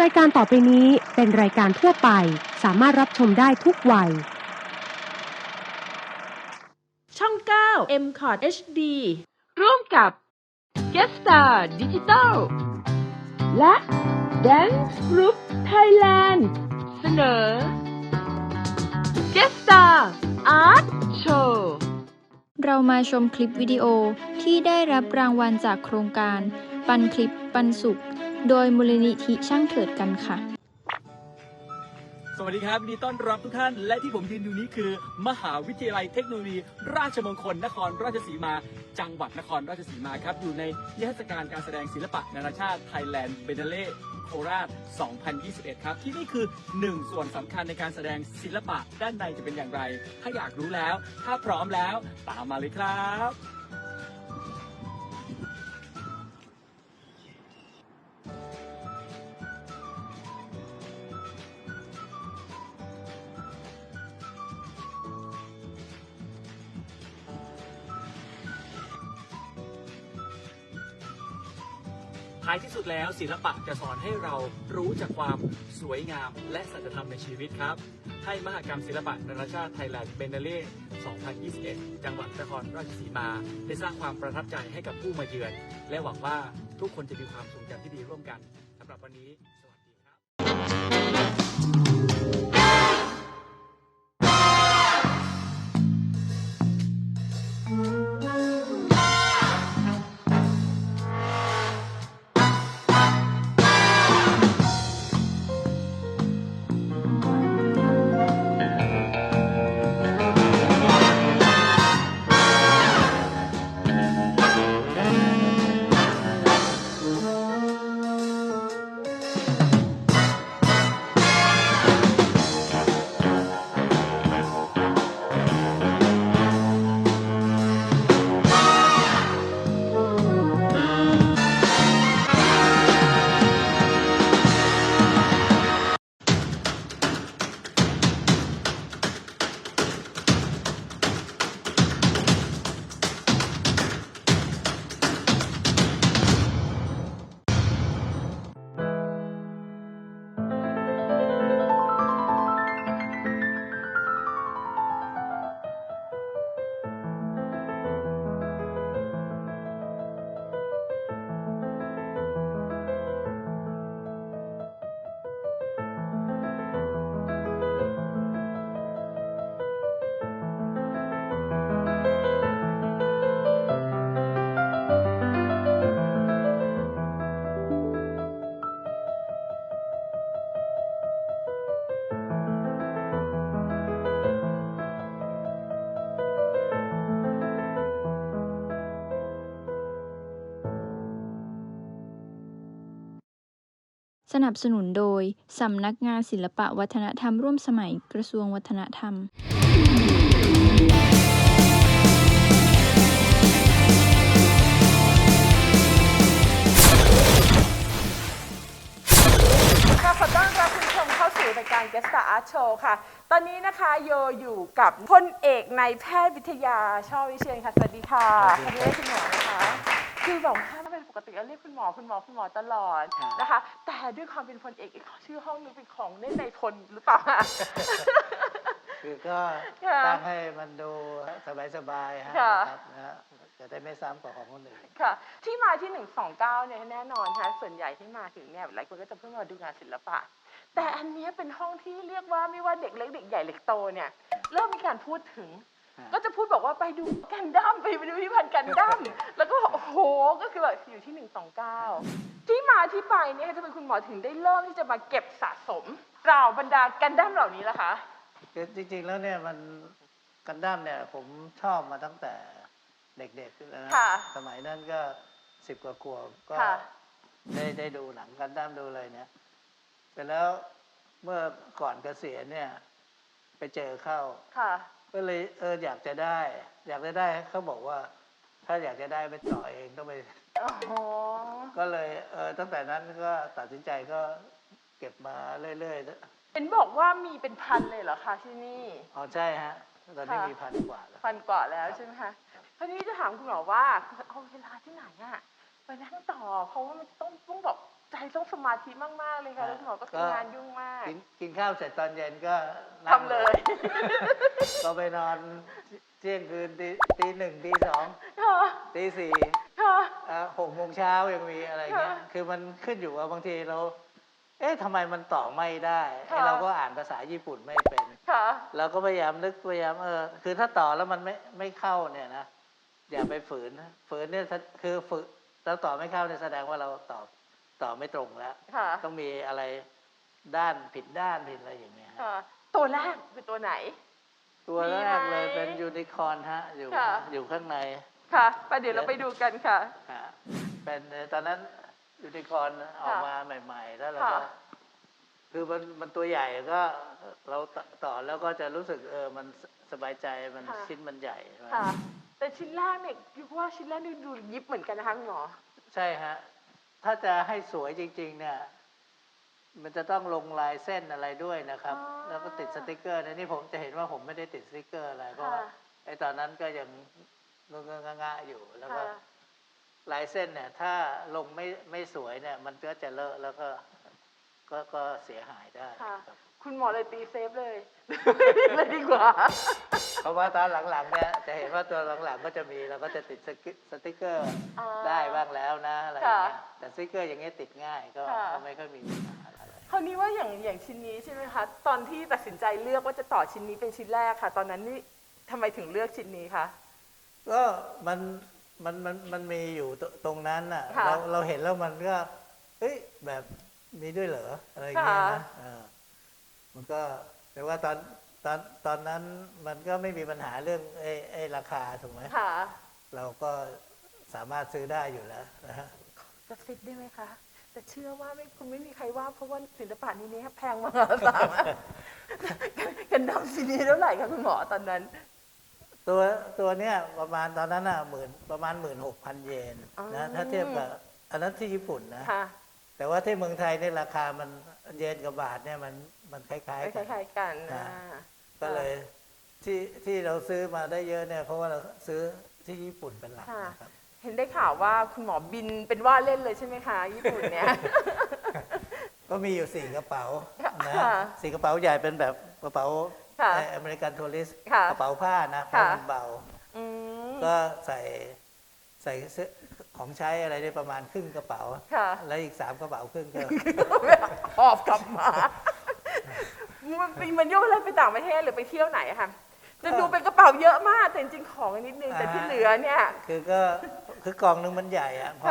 รายการต่อไปนี้เป็นรายการทั่วไป สามารถรับชมได้ทุกวัย ช่อง 9 m c o t HD ร่วมกับ g e t s t a r Digital และ Dance Group Thailand เสนอ g e t s t a r Art Show เรามาชมคลิปวิดีโอที่ได้รับรางวัลจากโครงการ ปันคลิปปันสุข โดยมูลนิธิช่างเถิดกันค่ะ สวัสดีครับยินดีต้อนรับทุกท่าน และที่ผมยืนอยู่นี้คือ มหาวิทยาลัยเทคโนโลยี ราชมงคลนครราชสีมา จังหวัดนครราชสีมาครับ อยู่ในนิทรรศการการแสดงศิลปะนานาชาติไทยแลนด์เบเนเล่ โคราช 2021 ครับ ที่นี่คือหนึ่งส่วนสำคัญในการแสดงศิลปะด้านในจะเป็นอย่างไร ถ้าอยากรู้แล้ว ถ้าพร้อมแล้ว ตามมาเลยครับ แล้วศิลปะจะสอนให้เรารู้จากความสวยงามและสัจธรรมในชีวิตครับ ให้มหกรรมศิลปะนานาชาติไทยแลนด์เบนเนเล่ 2021 จังหวัดนครราชสีมา ได้สร้างความประทับใจให้กับผู้มาเยือน และหวังว่าทุกคนจะมีความทรงจำที่ดีร่วมกันสำหรับวันนี้ สวัสดีครับ สนับสนุนโดย สำนักงานศิลปะวัฒนธรรมร่วมสมัยกระทรวงวัฒนธรรมค่ะขอต้อนรับคุณผู้ชมเข้าสู่รายการ Guest Star Art Show ค่ะ ตอนนี้นะคะโยอยู่กับพลเอกในแพทย์วิทยาช่อวิเชียนค่ะ สวัสดีค่ะสวัสดีคุณหมอนะคะ คือสองท่านเป็นปกติก็เรียกคุณหมอคุณหมอคุณหมอตลอดนะคะ แต่ด้วยความเป็นพลเอกชื่อห้องนึงเป็นของเล่นในพลหรือเปล่าคะ คือก็ค่ะตั้งให้มันดูสบายๆฮะค่ะ นะครับนะฮะจะได้ไม่ซ้ำกับของคนอื่น ค่ะที่มาที่ 129 เนี่ยแน่นอนค่ะส่วนใหญ่ที่มาถึงเนี่ยหลายคนก็จะเพิ่งมาดูงานศิลปะ แต่อันเนี้ยเป็นห้องที่เรียกว่าไม่ว่าเด็กเล็กเด็กใหญ่เด็กโตเนี่ยเริ่มมีการพูดถึงฮะ ก็จะพูดบอกว่าไปดูกันดั้มไปดูพิพิธภัณฑ์กันดั้มแล้วก็โอ้โหก็คือแบบอยู่ที่ 129 ที่มาที่ไปเนี่ยจะเป็นคุณหมอถึงได้เริ่มที่จะมาเก็บสะสมเหล่าบรรดากันดั้มเหล่านี้ละคะคือจริงๆแล้วเนี่ยมันกันดั้มเนี่ยผมชอบมาตั้งแต่เด็กๆแล้วนะค่ะสมัยนั้นก็สิบกว่าขวบก็ค่ะได้ได้ดูหนังกันดั้มดูเลยเนี่ยเสร็จแล้วเมื่อก่อนเกษียณเนี่ย ไปเจอเข้าค่ะ ก็เลยเอออยากจะได้ อยากจะได้เขาบอกว่า ถ้าอยากจะได้ไปต่อเองต้องไปอ๋อก็เลยเออตั้งแต่นั้นก็ตัดสินใจก็เก็บมาเรื่อยๆเห็นบอกว่ามีเป็นพันเลยเหรอคะที่นี่ อ๋อใช่ฮะตอนนี้ค่ะ มีพันกว่าแล้ว พันกว่าแล้วใช่ไหมคะทีนี้จะถามคุณหมอว่าเอาเวลาที่ไหนอะ ไปไปนั่งต่อ เพราะว่ามันต้องต้องแบบใจต้องสมาธิมาก ๆ เลยค่ะแล้วคุณหมอก็คืองานยุ่งมาก กินกินข้าวเสร็จตอนเย็นก็นั่งทำเลย ก็ไปนอนเที่ยงคืนตีตีหนึ่งตีสองค่ะตีสี่ค่ะ อะหกโมงเช้ายังมีอะไรเงี้ย ค่ะคือมันขึ้นอยู่ว่าบางทีเรา เอ๊ะทำไมมันต่อไม่ได้ค่ะไอ้เราก็อ่านภาษาญี่ปุ่นไม่เป็น ค่ะ เราก็พยายามนึกพยายามเออคือถ้าต่อแล้วมันไม่ไม่เข้าเนี่ยนะอย่าไปฝืนนะฝืนเนี่ยถ้าคือฝืน เราต่อไม่เข้าเนี่ยแสดงว่าเราตอบต่อไม่ตรงแล้วค่ะต้องมีอะไรด้านผิดด้านผิดอะไรอย่างเงี้ยฮะค่ะตัวแรกคือตัวไหน ตัวแรกเลยมีไหมเป็นยูนิคอร์นฮะ อยู่ค่ะอยู่ข้างใน ค่ะไปเดี๋ยวเราไปดูกันค่ะฮะเป็นตอนนั้นยูนิคอร์นออกมาใหม่ ๆ แล้วเราก็ค่ะคือมันมันตัวใหญ่ก็เราต่อแล้วก็จะรู้สึกเออมันสบายใจมันค่ะชิ้นมันใหญ่ใช่ไหมค่ะ แต่ชิ้นแรกเนี่ยคิดว่าชิ้นแรกนี่ดูยิบเหมือนกันนะคะคุณหมอ ใช่ฮะ ถ้าจะให้สวยจริง ๆ เนี่ย มันจะต้องลงลายเส้นอะไรด้วยนะครับ อ๋อแล้วก็ติดสติกเกอร์ในะนี่ผมจะเห็นว่าผมไม่ได้ติดสติกเกอร์อะไรเพราะว่าค่ะ ไอ้ตอนนั้นก็ยังงงงงะๆอยู่แล้วก็ค่ะลายเส้นเนี่ย ถ้าลงไม่ไม่สวยเนี่ย มันก็จะเลอะแล้วก็ก็ก็เสียหายได้ค่ะ ครับ คุณหมอเลยตีเซฟเลย เลยดีกว่า เพราะว่าตอนหลังๆเนี่ยจะเห็นว่าตัวหลังๆก็จะมีเราก็จะติดสกิสติกเกอร์อ่าได้บ้างแล้วนะอะไรอย่างเงี้ยค่ะแต่สติกเกอร์อย่างเงี้ยติดง่ายก็ค่ะ ก็ไม่ค่อยมีปัญหาอะไรคราวนี้ว่าอย่างอย่างชิ้นนี้ใช่ไหมคะ ตอนที่ตัดสินใจเลือกว่าจะต่อชิ้นนี้เป็นชิ้นแรกค่ะ ตอนนั้นนี่ทำไมถึงเลือกชิ้นนี้คะ ก็มันมันมันมันมีอยู่ตตรงนั้นน่ะค่ะเราเราเห็นแล้วมันก็เอ้ยแบบมีด้วยเหรออะไรอย่างเงี้ยค่ะ นะเออมันก็ แต่ว่าตอนตอนตอนนั้นมันก็ไม่มีปัญหาเรื่องไอ้ไอ้ราคาถูกไหมค่ะเราก็สามารถซื้อได้อยู่แล้วนะฮะจะฟิตได้ไหมคะ แต่เชื่อว่าไม่คุณไม่มีใครว่าเพราะว่าศิลปะนี้เนี่ยแพงมากสามารถกันดำซีดีเท่าไหร่คะคุณหมอตอนนั้น ตัวตัวเนี้ยประมาณตอนนั้นน่ะหมื่นประมาณหมื่นหกพันเยนอ๋อนะถ้าเทียบกับอันนั้นที่ญี่ปุ่นนะ ค่ะ แต่ว่าที่เมืองไทยเนี่ยราคามันเยนกับบาทเนี่ยมัน มันคล้ายคๆกัน ล้ายๆกันอ่าอ่าก็เลยที่ที่เราซื้อมาได้เยอะเนี่ยเพราะว่าเราซื้อที่ญี่ปุ่นเป็นหลักค่ะ นะครับ เห็นได้ข่าวว่าคุณหมอบินเป็นว่าเล่นเลยใช่ไหมคะญี่ปุ่นเนี่ย ก็มีอยู่สี่กระเป๋านะค่ะสี่กระเป๋าใหญ่เป็นแบบกระเป๋าค่ะอเมริกันทัวริสค่ะกระเป๋าผ้านะเพราะค่ะ มันเบา อืม ก็ใส่ใส่เสื้อของใช้อะไรได้ประมาณครึ่งกระเป๋า ค่ะ แล้วอีกสามกระเป๋าครึ่งก็ หอบกลับมา มันเป็นมันโยกอะไรไปต่างประเทศหรือไปเที่ยวไหนอะคะจะดูเป็นกระเป๋าเยอะมากแต่จริงๆของนิดนึงแต่ที่เหลือเนี่ยคือก็คือกล่องหนึงมันใหญ่อะพอ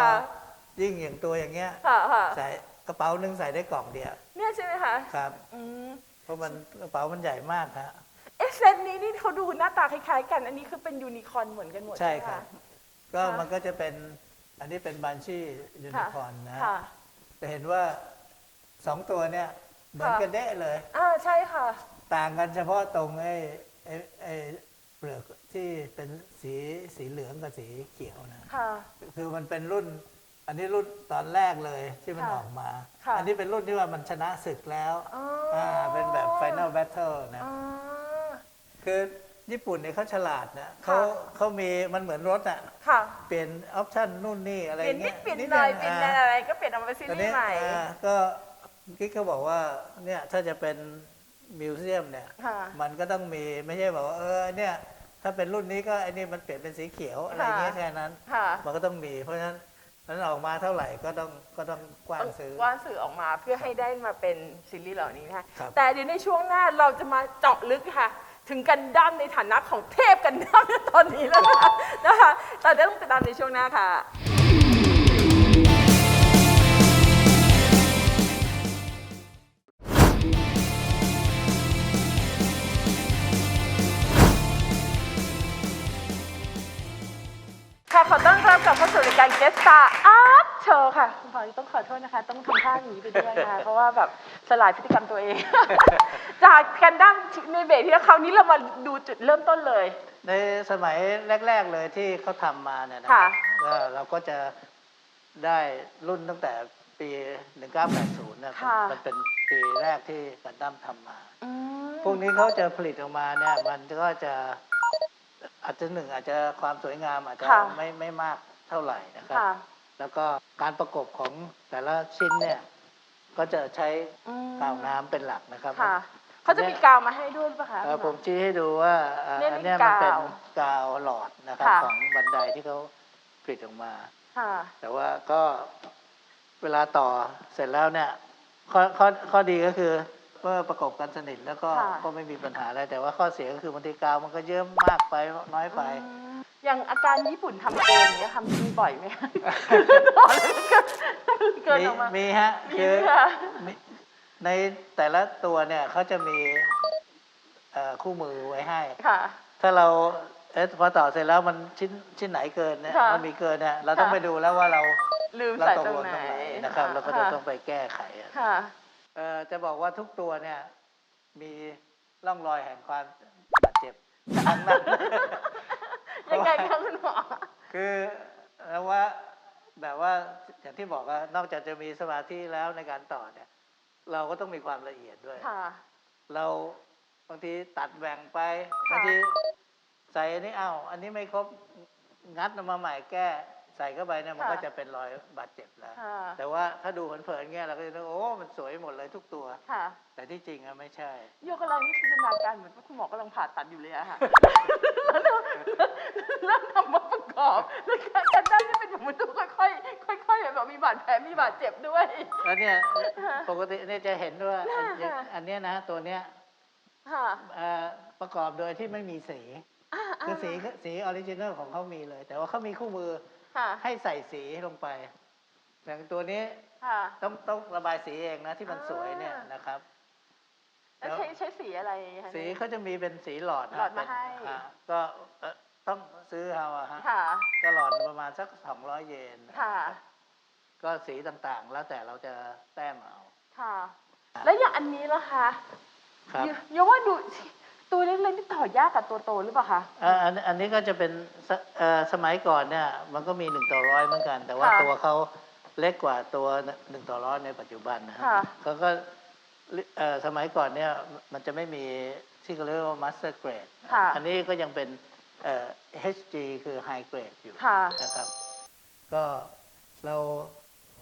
ยิ่งอย่างตัวอย่างเงี้ยใส่กระเป๋านึงใส่ได้กล่องเดียวเนี่ยใช่ไหมคะครับเพราะมันกระเป๋ามันใหญ่มากฮะเอเซตนี้นี่เขาดูหน้าตาคล้ายๆกัน อันนี้คือเป็นยูนิคอร์นเหมือนกันหมดใช่ไหมครับะก็มันก็จะเป็นอันนี้เป็นบันชียูนิคอร์นนะค่ะจะเห็นว่าสองตัวเนี่ย เหมือนค่ะกันเด้เลย อ่าใช่ค่ะ ต่างกันเฉพาะตรงไอ้ไอ้ไอ้เปลือกที่เป็นสีสีเหลืองกับสีเขียวนะ ค่ะ คือมันเป็นรุ่น อันนี้รุ่นตอนแรกเลยที่มันค่ะออกมา ค่ะ อันนี้เป็นรุ่นที่ว่ามันชนะศึกแล้วอ๋ออ่่าเป็นแบบ Final Battle นะ อ๋อ คือญี่ปุ่นเนี่ยเขาฉลาดนะเขาค่ะ เขามีมันเหมือนรถอะค่ะ เปลี่ยนออปชั่นนู่นนี่อะไรเปลี่ยนนิเงี้ดยเปลี่ยนดหน่อยงเปลี่ยนอ่าอะไรก็เปลี่ยนออกมาเป็นซีตอนรีนี้ส์ใหม่ อ่าก็ กิ๊กเขาบอกว่าเนี่ยถ้าจะเป็นมิวเซียมเนี่ย ค่ะ มันก็ต้องมีไม่ใช่บอกว่าเออเนี่ยถ้าเป็นรุ่นนี้ก็ไอ้นี่มันเปลี่ยนเป็นสีเขียวอะไรเงี้ยค่ะ แค่นั้น ค่ะมันก็ต้องมี เพราะฉะนั้นมันออกมาเท่าไหร่ก็ต้องก็ต้องกว้านซื้อ ว่าสื่อออกมาเพื่อให้ได้มาเป็นซีรีส์เหล่านี้นะคะครับ แต่เดี๋ยวในช่วงหน้าเราจะมาเจาะลึกค่ะ ถึงกันดั้มในฐานะของเทพกันดั้มตอนนี้แล้วค่ะนะคะแต่เดี๋ยวต้องติดตามในช่วงหน้าค่ะ ค่ะ ขอต้อนรับกลับเข้าสู่รายการ Guest Star Art Show ค่ะคุณพลอยต้องขอโทษนะคะ ต้องทำท่าอย่างนี้ไปด้วยนะคะ เพราะว่าแบบสลายพฤติกรรมตัวเอง จากกันดั้มในเบรกที่แล้วคราวนี้เรามาดูจุดเริ่มต้นเลย ในสมัยแรก ๆเลยที่เขาทำมาเนี่ยนะค่ะก็เราก็จะได้รุ่นตั้งแต่ปี 1980นะครับค่ะ มันเป็นปีแรกที่กันดั้มทำมา อืม พวกนี้เขาจะผลิตออกมาเนี่ยมันก็จะ อาจจะหนึ่งอาจจะความสวยงามอาจจะค่ะไม่ไม่มากเท่าไหร่นะครับ ค่ะ แล้วก็การประกบของแต่ละชิ้นเนี่ยก็จะใช้อืมกาวน้ำเป็นหลักนะครับค่ะเขาจะมีกาวมาให้ด้วยปะคะ เอ่อคุณหผมชี้ให้ดูว่าเอ่อเนี่ยอันเนี้ยมีมันเป็นกาวกาวหลอดนะครับค่ะ ของบันไดที่เขาผลิตออกมา ค่ะ แต่ว่าก็เวลาต่อเสร็จแล้วเนี่ยข้อข้อข้อดีก็คือ เมื่อประกบกันสนิทแล้วก็ค่ะ ก็ไม่มีปัญหาอะไรแต่ว่าข้อเสียก็คือบางทีกาวมันก็เยิ้มมากไปน้อยไปอืมอย่างอาการญี่ปุ่นทำเองเนี่ยทำมีบ่อยไหมคะ เกินมีออกมามีฮะมีคือค่ะ มีในแต่ละตัวเนี่ยเขาจะมีเอ่อคู่มือไว้ให้ ค่ะ ถ้าเราเอ๊ะพอต่อเสร็จแล้วมันชิ้นชิ้นไหนเกินเนี่ยค่ะมันมีเกินเนี่ยเราต้องค่ะ ไปดูแล้วว่าเราลืมเราใส่ตกตรงหล่นไหนตรงไหนนะครับเราก็จะค่ะต้องไปแก้ไขอะ ค่ะเอ่อ จะบอกว่าทุกตัวเนี่ย มีร่องรอยแห่งความบาดเจ็บทั้งนั้นยังไงคะคุณหมอคือแล้วว่าแบบว่าอย่างที่บอกว่านอกจากจะมีสมาธิแล้วในการต่อเนี่ย เราก็ต้องมีความละเอียดด้วยค่ะเราบางทีตัดแบ่งไปค่ะบางทีใส่อันนี้เอ้าอันนี้ไม่ครบงัดออกมาใหม่แก้ ใส่เข้าไปเนี่ยมันก็จะเป็นรอยบาดเจ็บแล้วค่ะแต่ว่าถ้าดูเผินๆเงี้ยเราก็จะนึกโอ้มันสวยหมดเลยทุกตัวค่ะแต่ที่จริงอะไม่ใช่โยกกำลังนี่จินตนาการเหมือนว่าคุณหมอกำลังผ่าตัดอยู่เลยอะค่ะแล้วเราเริ่มทำมาประกอบแล้วการการได้นี่เป็นแบบมันต้องค่อยๆค่อยๆแบบมีบาดแผลมีบาดเจ็บด้วย แล้วเนี่ยปกติเนี่ยจะเห็นด้วยอันค่ะอันเนี้ยนะตัวเนี้ยค่ะเอ่อประกอบโดยที่ไม่มีสีอ่าคือสีสีออริจินัลของเขามีเลย แต่ว่าเขามีคู่มือ ค่ะ ให้ใส่สีลงไป อย่างตัวนี้ค่ะ ต้องต้องระบายสีเองนะที่มันสวยเนี่ยอ่านนะครับ แล้วใช้ใช้สีอะไรคะสีเขาจะมีเป็นสีหลอดนะหลอดมาเป็นให้อ่าก็เอ่อต้องซื้อเอาอะฮะค่ะก็หลอดประมาณสักสองร้อยเยนค่ะ ก็สีต่างๆ แล้วแต่เราจะแต้มเอา ค่ะ แล้วอย่างอันนี้ล่ะคะครับโยโยว่าดู ตัวเล็กๆนี่ต่อยากกับตัวโตหรือเปล่าคะเอ่ออันอันนี้ก็จะเป็นสเอ่อสมัยก่อนเนี่ยมันก็มีหนึ่งต่อร้อยเหมือนกัน แต่ว่าค่ะตัวเขาเล็กกว่าตัวหนึ่งต่อร้อยในปัจจุบันนะฮะค่ะ เขาก็เอ่อสมัยก่อนเนี่ยมันจะไม่มีที่เขาเรียกว่า master grade ค่ะ อันนี้ก็ยังเป็นเอ่อ HG คือ high grade อยู่ ค่ะ นะครับก็เรา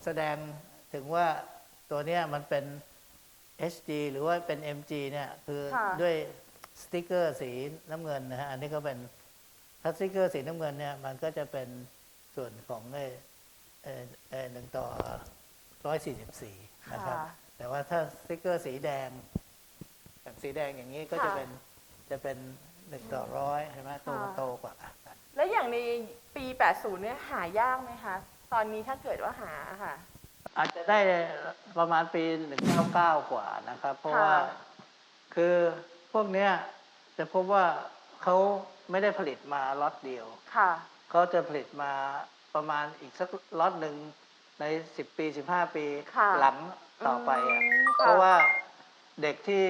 แสดงถึงว่าตัวเนี้ยมันเป็น HG หรือว่าเป็น MG เนี่ยคือค่ะด้วย สติกเกอร์สีน้ำเงินนะฮะอันนี้ก็เป็นถ้าสติกเกอร์สีน้ำเงินเนี่ยมันก็จะเป็นส่วนของเออเอ่อเอ่อหนึ่งต่อร้อยสี่สิบสี่นะครับค่ะแต่ว่าถ้าสติกเกอร์สีแดงแบบสีแดงอย่างนี้ก็จะค่ะเป็นจะเป็นหนึ่งต่อร้อยใช่ไหมตัวมันค่ะโตกว่า แล้วอย่างในปี 80 เนี่ยหายากไหมคะ ตอนนี้ถ้าเกิดว่าหาค่ะ อาจจะได้ประมาณปีหนึ่งเก้าเก้ากว่านะครับ เพราะค่ะว่าคือพ วกเนี้ยจะพบว่าเขาไม่ได้ผลิตมาล็อตเดียว ค่ะ เขาจะผลิตมาประมาณอีกสักล็อตหนึ่งในสิบปีสิบห้าปีค่ะหลังต่อไปอะอืมค่ะ เพราะว่าเด็กที่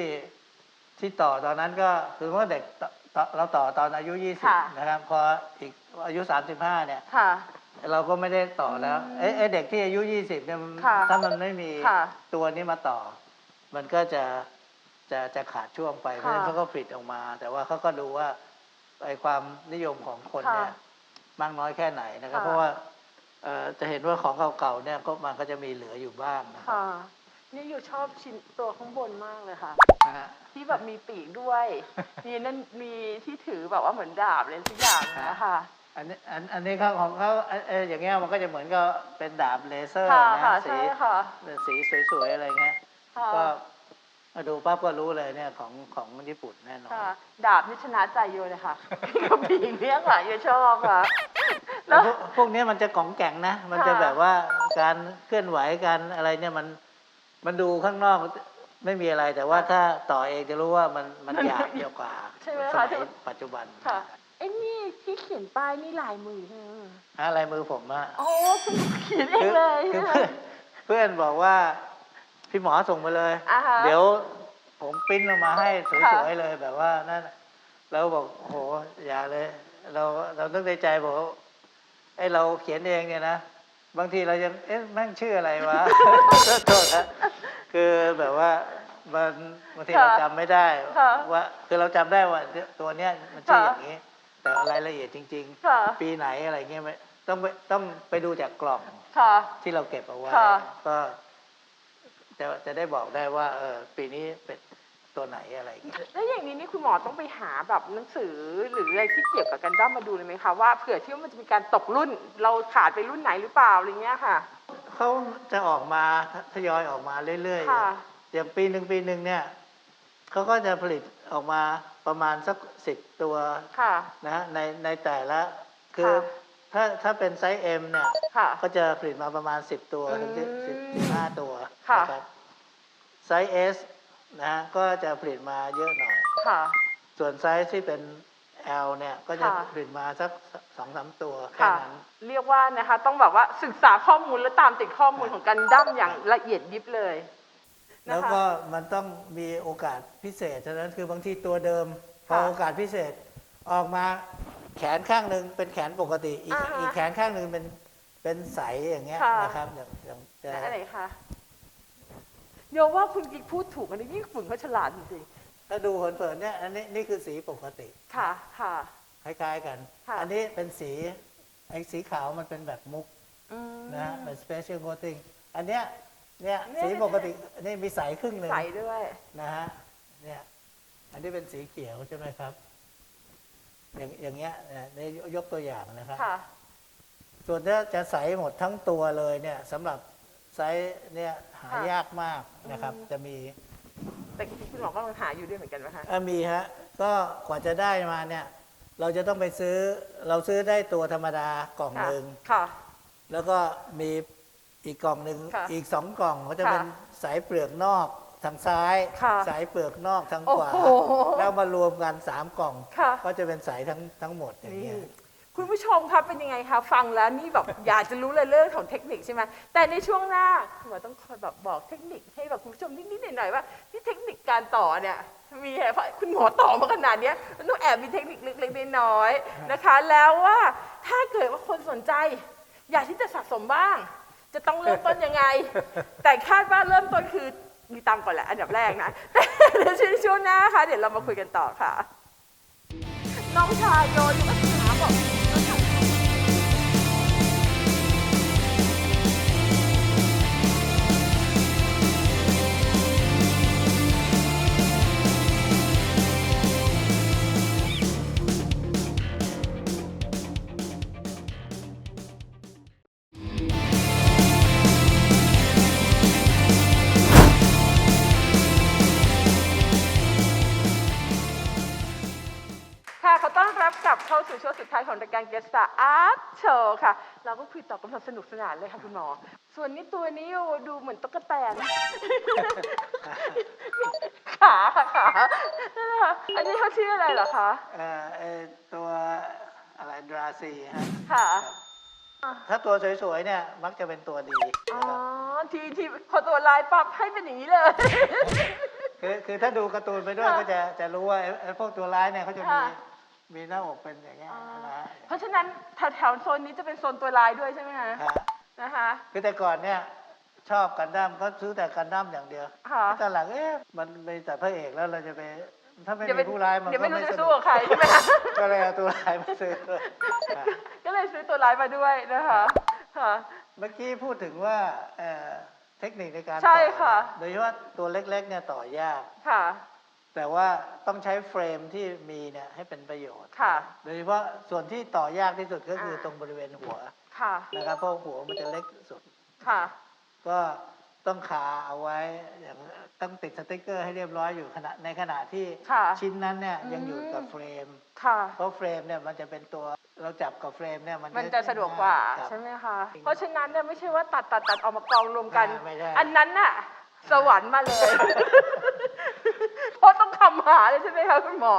ที่ต่อตอนนั้นก็คือว่าเด็กต่อต่อเราต่อตอนอายุยี่สิบค่ะนะครับ พออีกอายุสามสิบห้าเนี่ย ค่ะ เราก็ไม่ได้ต่อแล้วอืมเอ้ไอ้เด็กที่อายุยี่สิบเนี่ยมันค่ะถ้ามันไม่มีค่ะ ตัวนี้มาต่อ มันก็จะ จะจะขาดช่วงไปเพราะฉะนั้นเขาก็ผลิตออกมา แต่ว่าเขาก็ดูว่าไอ้ความนิยมของคนเนี่ยค่ะมากน้อยแค่ไหนนะครับค่ะเพราะว่าเอ่อจะเห็นว่าของเก่าๆเนี่ยก็มันก็จะมีเหลืออยู่บ้างนะครับค่ะนี่อยู่ชอบชิ้นตัวข้างบนมากเลยค่ะนะฮะที่แบบมีปีกด้วย มีนั่นมีที่ถือแบบว่าเหมือนดาบเลยทุกอย่างนะคะอันนี้อันอันนี้เขาของเขาเอ่อเอ่ออย่างเงี้ยมันก็จะเหมือนกับเป็นดาบเลเซอร์ค่ะนะค่ะสีใช่ค่ะสีสวยๆอะไรเงี้ยค่ะก็มา ดูปั๊บก็รู้เลยเนี่ยของของญี่ปุ่นแน่นอนค่ะดาบนี่ชนะใจโยเลยค่ะกับปีกเนี่ยค่ะโยชอบค่ะแต่พวกพวกเนี้ยมันจะของแข็งนะ มันจะค่ะแบบว่าการเคลื่อนไหวการอะไรเนี่ยมันมันดูข้างนอกไม่มีอะไรแต่ว่าถ้าต่อเองจะรู้ว่ามันมันหยาบเดียวกว่าใช่ไหมสคะมัยปัจจุบันค่ะไอ้นี่ที่เขียนป้ายนี่ลายมือใช่ไหมอะไรมือผมอะโอ้คุณเขียนเองเลยคือนะเพื่อนเพื่อนบอกว่า พี่หมอส่งมาเลย อ่าฮะ เดี๋ยวผมปริ้นออกมาให้สค่ะวยๆเลยแบบว่านั่นเราบอกโอ้โหอย่าเลย เราเราต้องในใจบอกว่าไอ้เราเขียนเองเนี่ยนะ บางทีเรายังเอ๊ะแม่งชื่ออะไรวะ โทษนะคือแบบว่ามันบางทีเราจำไม่ได้ ค่ะว่าคือเราจำได้ว่าตัวเนี้ยมันชื่อค่ะอย่างนี้ แต่รายละเอียดจริงค่ะๆปีไหนอะไรเงี้ยไม่ต้องไปต้องไปดูจากกล่องค่ะ ที่เราเก็บเอาไว้ค่ะ ก็ จะจะได้บอกได้ว่าเออปีนี้เป็นตัวไหนอะไรอย่างเงี้ยแล้วอย่างนี้นี่คุณหมอต้องไปหาแบบหนังสือหรืออะไรที่เกี่ยวกับกันดั้มมาดูเลยไหมคะว่าเผื่อที่ว่ามันจะมีการตกรุ่น เราขาดไปรุ่นไหนหรือเปล่าอะไรเงี้ยค่ะเขาจะออกมาทยอยออกมาเรื่อยค่ะๆอย่างปีหนึ่งปีหนึ่งเนี่ยเขาก็จะผลิตออกมาประมาณสักสิบตัวค่ะนะฮะในในแต่ละคือค่ะ ถ้าถ้าเป็นไซส์ M เนี่ยค่ะ ก็จะผลิตมาประมาณ 10 ตัวถึงอืสิบมสิบห้าตัวค่ะ นะครับไซส์ S นะฮะก็จะผลิตมาเยอะหน่อย ค่ะ ส่วนไซส์ที่เป็น L เนี่ยก็จะค่ะ ผลิตมาสักสองสามตัวแค่ค่ะ นั้น เรียกว่านะคะ ต้องแบบว่าศึกษาข้อมูลและตามติดข้อมูลของกันดั้มอย่างละเอียดยิบเลยนะคะ แล้วก็มันต้องมีโอกาสพิเศษฉะนั้นคือบางทีตัวเดิมพอค่ะ โอกาสพิเศษออกมา แขนข้างหนึ่งเป็นแขนปกติ อีกอ่าฮะอีกแขนข้างหนึ่งเป็นเป็นใสอย่างเงี้ยค่ะ นะครับอย่างอย่างจะอันไหนคะโยว่าคุณกิ๊กพูดถูกอันนี้ยิ่งฝุ่นเขาฉลาดจริงถ้าดูเผินๆเนี่ยอันนี้นี่คือสีปกติ ๆค่ะค่ะ คล้าย ๆ กัน ค่ะ อันนี้เป็นสีไอ้สีขาวมันเป็นแบบมุกอืม นะฮะเป็น special coating อันเนี้ยเนี่ยเนี่ย สีปกติอันนี้มีใสครึ่งหนึ่งใสด้วย นะฮะเนี่ยอันนี้เป็นสีเขียวใช่ไหมครับ อย่างอย่างเงี้ยนะนี่ยกตัวอย่างนะครับค่ะ ส่วนถ้าจะใสหมดทั้งตัวเลยเนี่ยสำหรับไซส์เนี่ยหายากมากนะครับ อืม จะมีแต่คุณหมอก็กำลังหาอยู่ด้วยเหมือนกันไหมคะอะมีฮะก็กว่าจะได้มาเนี่ย เราจะต้องไปซื้อเราซื้อได้ตัวธรรมดากล่องค่ะหนึ่ง ค่ะ แล้วก็มีอีกกล่องหนึ่งค่ะอีกสองกล่องก็จะค่ะเป็นสายเปลือกนอก ทางซ้าย ค่ะสายเปลือกนอกทางโอ้ขวาโหแล้วมารวมกันสามกล่อง ค่ะ ก็จะเป็นสายทั้งทั้งหมดอย่างนี่เงี้ย คุณผู้ชมครับเป็นยังไงคะฟังแล้วนี่แบบ อยากจะรู้เลยเรื่องของเทคนิคใช่ไหมแต่ในช่วงหน้าคุณหมอต้องคอยแบบบอกเทคนิคให้แบบคุณผู้ชมนิดๆหน่อยๆว่าที่เทคนิคการต่อเนี่ยมีอะไรเพราะคุณหมอต่อมาขนาดเนี้ยมันต้องแอบมีเทคนิคเล็กๆน้อยๆนะคะ แล้วว่าถ้าเกิดว่าคนสนใจ อยากที่จะสะสมบ้าง จะต้องเริ่มต้นยังไง แต่คาดว่าเริ่มต้นคือ มีตังก่อนแหละอันดับแรกนะแต่ช่วงช่วงหน้าค่ะ เดี๋ยวเรามาคุยกันต่อค่ะ น้องชายโยนก็ถามบอก สู่ช่วงสุดท้ายของรายการ Guest Star Art Show ค่ะ เราก็คุยต่อกันแบบสนุกสนานเลยค่ะคุณหมอ ส่วนนี้ตัวนี้โอ้ดูเหมือนตุ๊กแตนขาค่ะขานั่นแหละค่ะอันนี้เขาชื่ออะไรเหรอคะเอ่อไอ้ตัวอะไรดราซีฮะค่ะถ้าตัวสวยๆเนี่ยมักจะเป็นตัวดีอ๋อนะครับทีทีพอตัวลายปั๊บให้เป็นอย่างนี้เลย คือคือถ้าดูการ์ตูนไปด้วยค่ะก็จะจะรู้ว่าไอ้ไอ้พวกตัวร้ายเนี่ยเขาจะมีค่ะ มีหน้าอกเป็นอย่างเงี้ยนะฮะเพราะฉะนั้นแถวๆโซนนี้จะเป็นโซนตัวลายด้วยใช่ไหมคะฮะนะคะคือแต่ก่อนเนี่ยชอบกันดั้มก็ซื้อแต่กันดั้มอย่างเดียวค่ะตอนหลังเอ๊ะมันมีแต่พระเอกแล้วเราจะไปถ้าไม่เดี๋ยวมีไม่ผู้ร้ายมันเดี๋ยวก็ไม่รู้ไม่จะสสู้นุกับใครใช่ไหมคะก็เลยเอาตัวร้ายมาซื้อฮะก็เลยซื้อตัวร้ายมาด้วยนะคะค่ะ เมื่อกี้พูดถึงว่าเอ่อเทคนิคในการใช่ต่อค่ะ โดยเฉพาะตัวเล็กๆเนี่ยต่อยาก ค่ะ แต่ว่าต้องใช้เฟรมที่มีเนี่ยให้เป็นประโยชน์ค่ะ โดยเฉพาะส่วนที่ต่อยากที่สุดก็คืออ่าตรงบริเวณหัวค่ะ นะครับเพราะหัวมันจะเล็กสุด ค่ะ ก็ต้องคาเอาไว้อย่างต้องติดสติกเกอร์ให้เรียบร้อยอยู่ขณะในขณะที่ค่ะ ชิ้นนั้นเนี่ยยังอืมอยู่กับเฟรม ค่ะ เพราะเฟรมเนี่ยมันจะเป็นตัวเราจับกับเฟรมเนี่ยมันมันจะสะดวกกว่าครับ ใช่ไหมคะ เพราะฉะนั้นเนี่ยไม่ใช่ว่าตัดตัดตัดออกมากองรวมกัน อ่าไม่ได้ อันนั้นน่ะ สวรรค์มาเลยเพ ราะต้องทำหาเลยใช่ไหมคะคุณหมอ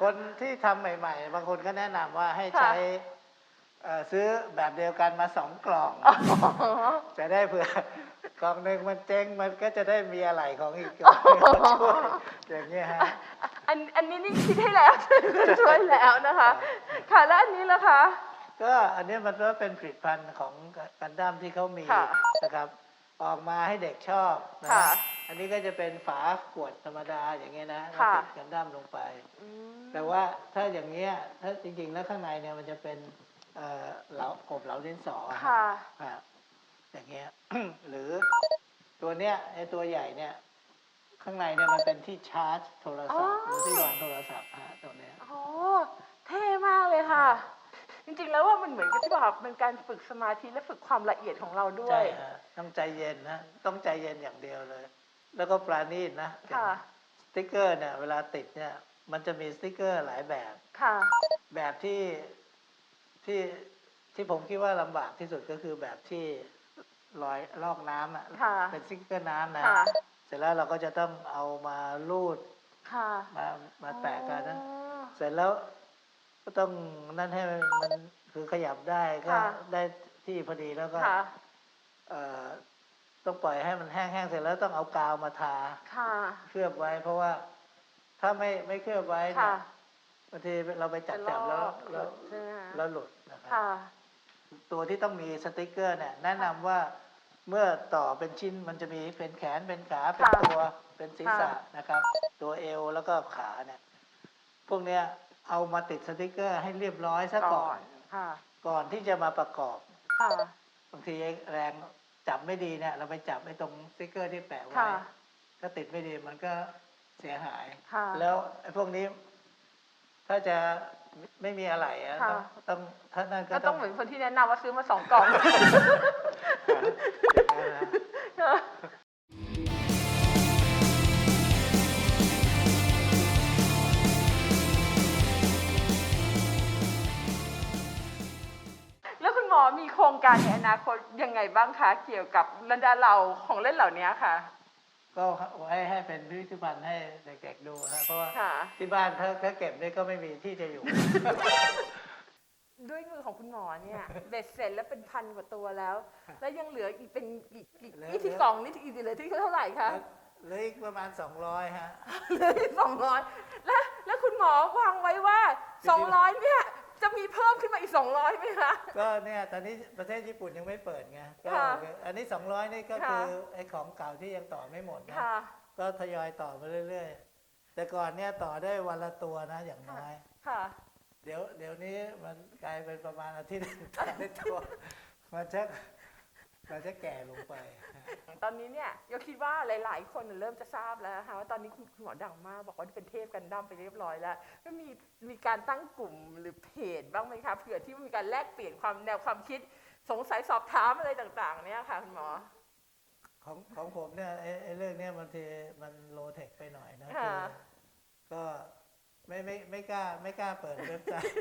คนที่ทำใหม่ ๆ บางคนก็แนะนำว่าให้ค่ะใช้เอ่อซื้อแบบเดียวกันมาสองกล่อง อ๋อ จะได้เผื่อกล่องหนึ่งมันเจ๊งมันก็จะได้มีอะไรของอีกกล่องหนึ่งมาช่วยอย่างเงี้ยฮะ อันอันนี้นี่คิดให้แล้ว ช่วยแล้วนะคะ ค่ะแล้วอันนี้ล่ะคะ ก็อันเนี้ยมันก็เป็นผลิตภัณฑ์ของกันดั้มที่เขามีค่ะนะครับ ออกมาให้เด็กชอบนะค่ะ อันนี้ก็จะเป็นฝาขวดธรรมดาอย่างเงี้ยนะแล้วค่ะ ติดกันดั้มลงไป อืมแต่ว่าถ้าอย่างเงี้ยถ้าจริงๆแล้วข้างในเนี่ยมันจะเป็นเอ่อเหลากบเหลาดินสออะค่ะครับอย่างเงี้ย หรือตัวเนี้ยไอ้ตัวใหญ่เนี่ย ข้างในเนี่ยมันเป็นที่ชาร์จโทรศัพท์อ๋อ หรือที่วางโทรศัพท์ฮะตัวเนี้ย โอ้เท่มากเลยค่ะ จริงๆแล้วว่ามันเหมือนกับที่บอกเป็นการฝึกสมาธิและฝึกความละเอียดของเราด้วใช่ย ฮะต้องใจเย็นนะ ต้องใจเย็นอย่างเดียวเลย แล้วก็ปราณีตนะค่ะ สติ๊กเกอร์เนี่ย เวลาติดเนี่ย มันจะมีสติ๊กเกอร์หลายแบบ ค่ะ แบบที่ที่ที่ผมคิดว่าลำบากที่สุดก็คือแบบที่ลอยลอกน้ำอะค่ะ เป็นสติ๊กเกอร์น้ำนะ ค่ะ เสร็จแล้วเราก็จะต้องเอามาลูดค่ะมามาแตะกันนะ อ๋อ เสร็จแล้วก็ต้องนั่นให้มันมันคือขยับได้ก็ค่ะ ได้ที่พอดีแล้วก็ค่ะ เอ่อ ต้องปล่อยให้มันแห้งๆเสร็จแล้วต้องเอากาวมาทาค่ะเคลือบไว้ เพราะว่าถ้าไม่ไม่เคลือบไว้เนี่ค่ะยบางทีเราไปจับจะจับแล้วลอกแล้วหลุดใช่ไหมคะแล้วหลุดนะครับค่ะตัวที่ต้องมีสติกเกอร์เนี่ย แนะนำว่าเมื่อต่อเป็นชิ้นมันจะมีเป็นแขนเป็นขาเป็นค่ะตัวเป็นศีรษะค่ะนะครับ ตัวเอวแล้วก็ขาเนี่ยพวกเนี้ยเอามาติดสติกเกอร์ให้เรียบร้อยซะก่อนค่ะก่อนที่จะมาประกอบค่ะบางทีแรง จับไม่ดีเนี่ยเราไปจับไอ้ตรงสติกเกอร์ที่แปะไว้ค่ะถ้าติดไม่ดีมันก็เสียหาย ค่ะแล้วไอ้พวกนี้ ถ้าจะไม่มีอะไรอะค่ะ ต้องต้องถ้านั่นก็ก็ต้ต้อองงเหมือนคนที่แนะนำว่าซื้อมาสองกล่อง อย่างนั้นนะ อมีโครงการในอนาคตยังไงบ้างคะเกี่ยวกับบรรดาเราของเล่นเหล่านี้ค่ะ ก็ไว้ให้เป็นพิพิธภัณฑ์ให้เด็กๆดูครับเพราะว่าค่ะ ที่บ้านถ้าถ้าเก็บนี่ก็ไม่มีที่จะอยู่ ด้วยมือของคุณหมอเนี่ยเบ็ดเสร็จแล้วเป็นพันกว่าตัวแล้ว แล้วยังเหลืออีกเป็นอีกอีกเหลือ นี่ที่กล่องนี่อีกเหลือที่เท่าไหร่คะเหลืออีกประมาณ 200ฮะ เหลือสองร้อยแล้วแล้วคุณหมอวางไว้ว่าสองร้อยเนี่ย จะมีเพิ่มขึ้นมาอีกสองร้อยไหมคะ ก็เนี่ยตอนนี้ประเทศญี่ปุ่นยังไม่เปิดไงก็ค่ะอันนี้ 200 นี่ก็ค่ะ คือไอ้ของเก่าที่ยังต่อไม่หมดนะค่ะ ก็ทยอยต่อมาเรื่อย ๆ แต่ก่อนเนี่ยต่อได้วันละตัวนะอย่างน้อยค่ะ เดี๋ยวเดี๋ยวนี้มันกลายเป็นประมาณอาทิตย์หนึ่งต่อได้ตัวมันจะมันจะแก่ลงไปฮะ ตอนนี้เนี่ยโยคิดว่าหลาย ๆ คนเริ่มจะทราบแล้วนะคะว่าตอนนี้คุณคุณหมอดังมากบอกว่าเป็นเทพกันดั้มไปเรียบร้อยแล้ว ก็มีมีการตั้งกลุ่มหรือเพจบ้างไหมคะเผื่อที่มีการแลกเปลี่ยนความแนวความคิดสงสัยสอบถามอะไรต่าง ๆ เนี่ยค่ะคุณหมอ ของของผมเนี่ยไอ้ไอ้เรื่องเนี้ยบางทีมันโลเทคไปหน่อยนะค่ะอก็ไม่ไม่ไม่กล้าไม่กล้าเปิดเว็บไซต์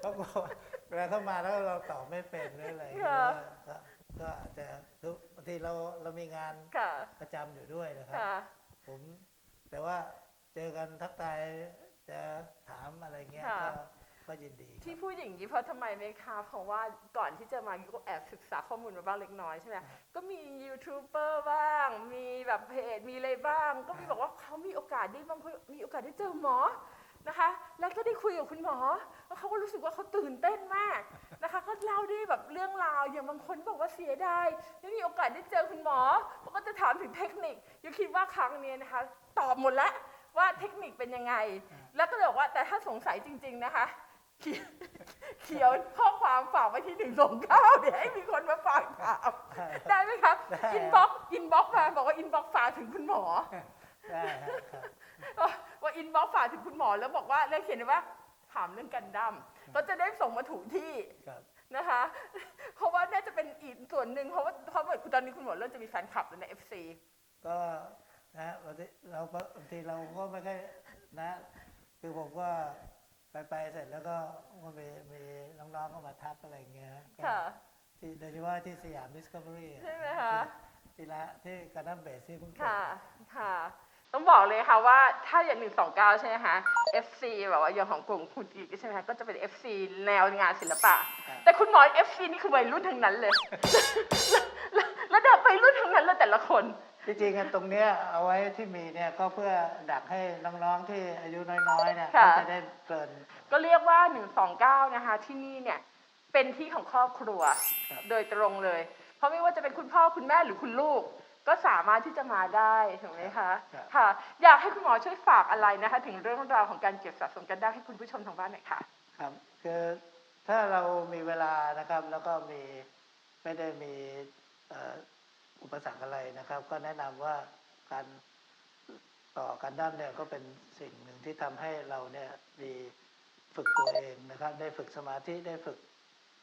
เพราะกลัวเวลาเข้ามาแล้วเราตอบไม่เป็นหรืออะไรอย่างเงี้ยก็ ก็อาจจะคือบางทีเราเรามีงานค่ะ ประจำอยู่ด้วยนะครับ ค่ะ ผมแต่ว่าเจอกันทักทายจะถามอะไรเงี้ยค่ะ ก็ก็ยินดีครับ ที่พูดอย่างนี้เพราะทำไมไหมคะ เพราะว่าก่อนที่จะมาก็แอบศึกษาข้อมูลมาบ้างเล็กน้อยใช่ไหมก็มียูทูบเบอร์บ้าง มีแบบเพจ มีอะไรบ้าง ก็มีบอกว่าเขามีโอกาสได้บางคนมีโอกาสได้เจอหมอ นะคะ แล้วก็ได้คุยกับคุณหมอแล้วเขาก็รู้สึกว่าเขาตื่นเต้นมากนะคะก็เล่าได้แบบเรื่องราว อย่างบางคนบอกว่าเสียดายไม่มีโอกาสได้เจอคุณหมอเขาก็จะถามถึงเทคนิคยูคิดว่าครั้งนี้นะคะ ตอบหมดแล้วว่าเทคนิคเป็นยังไง แล้วก็เลยบอกว่าแต่ถ้าสงสัยจริง ๆนะคะเขียนเขียนข้อความฝากไว้ที่หนึ่งสองเก้าเดี๋ยวให้มีคนมาฝากถามได้ไหมคะได้อินบ็อกอินบ็อกมาบอกว่าอินบ็อกฝากถึงคุณหมอได้ฮะครับ ว่าอินบ็อกฝากถึงคุณหมอแล้วบอกว่าแล้วเขียนไว้ว่าถามเรื่องกันดั้มก็จะได้ส่งมาถูกที่ครับนะคะ เพราะว่าน่าจะเป็นอีกส่วนหนึ่งเพราะว่าเพราะว่าตอนนี้คุณหมอเริ่มจะมีแฟนคลับแล้วในเอฟซีก็นะบางทีเราก็บางทีเราก็ไม่ค่อยนะ คือผมก็ไปไปเสร็จแล้วก็ก็มีมีน้องๆก็มาทักอะไรอย่างเงี้ยก็ค่ะที่โดยเฉพาะที่สยามดิสคัฟเวอรี่ใช่ไหมคะที่ละที่การดั้มเบสที่เพิ่งเปิดค่ะค่ะ ต้องบอกเลยค่ะว่าถ้าอย่างหนึ่งสองเก้าใช่ไหมคะ FC แบบว่าอย่างของกลุ่มคุณอีกใช่ไหมคะก็จะเป็น FC แนวงานศิลปะครับแต่คุณหมอ FC นี่คือวัยรุ่นทั้งนั้นเลยแล้วแล้วระดับวัยรุ่นทั้งนั้นเลยแต่ละคนที่จริงกันตรงเนี้ยเอาไว้ที่มีเนี่ยก็เพื่อดักให้น้องๆที่อายุน้อยๆเนี่ยค่ะเขาจะได้เกริน ก็เรียกว่า 129 นะคะ ที่นี่เนี่ยเป็นที่ของครอบครัวครับโดยตรงเลย เพราะไม่ว่าจะเป็นคุณพ่อคุณแม่หรือคุณลูก ก็สามารถที่จะมาได้ถูกไหมคะครับค่ะ อยากให้คุณหมอช่วยฝากอะไรนะคะ ถึงเรื่องราวของการเก็บสะสมกันได้ให้คุณผู้ชมทางบ้านหน่อยค่ะครับคือถถ้าเรามีเวลานะครับ แล้วก็มีไม่ได้มีเอ่ออุปสรรคอะไรนะครับ ก็แนะนำว่าการต่อการด้ามเนี่ยก็เป็นสิ่งหนึ่งที่ทำให้เราเนี่ยมีฝึกตัวเองนะครับ ได้ฝึกสมาธิได้ฝึก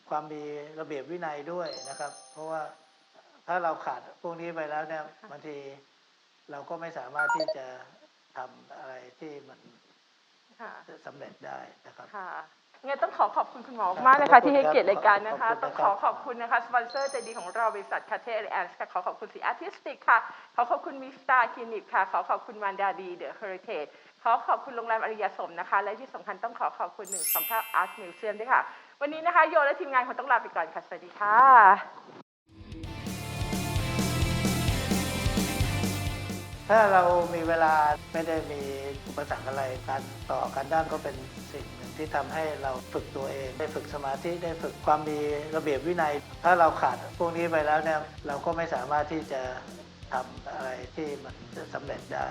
ความมีระเบียบวินัยด้วยนะครับ เพราะว่า ถ้าเราขาดพวกนี้ไปแล้วเนี่ยบางทีเราก็ไม่สามารถที่จะทำอะไรที่มันค่ะสำเร็จได้นะครับค่ะงั้นต้องขอขอบคุณคุณหมอมากๆนะคะที่ให้เกียรติรายการนะคะขอบคุณต้องนะครับขอขอบคุณนะคะสปอนเซอร์ใจดีของเราบริษัทคาเทแอนส์ค่ะขอขอบคุณสีอาร์ติสติกค่ะ ขอขอบคุณมิสตาคลินิกค่ะ ขอขอบคุณมันดาดีเดอะเฮอริเทจขอขอบคุณโรงแรมอริยสมนะคะ และที่สำคัญต้องขอขอบคุณหนึ่งสำภาพอาร์ตมิวเซียมด้วยค่ะ วันนี้นะคะโยและทีมงานคงต้องลาไปก่อนค่ะ สวัสดีค่ะ ถ้าเรามีเวลาไม่ได้มีอุปสรรคอะไรการต่อการด้านก็เป็นสิ่งหนึ่งที่ทำให้เราฝึกตัวเอง ได้ฝึกสมาธิได้ฝึกความมีระเบียบวินัย ถ้าเราขาดพวกนี้ไปแล้วเนี่ยเราก็ไม่สามารถที่จะทำอะไรที่มันสำเร็จได้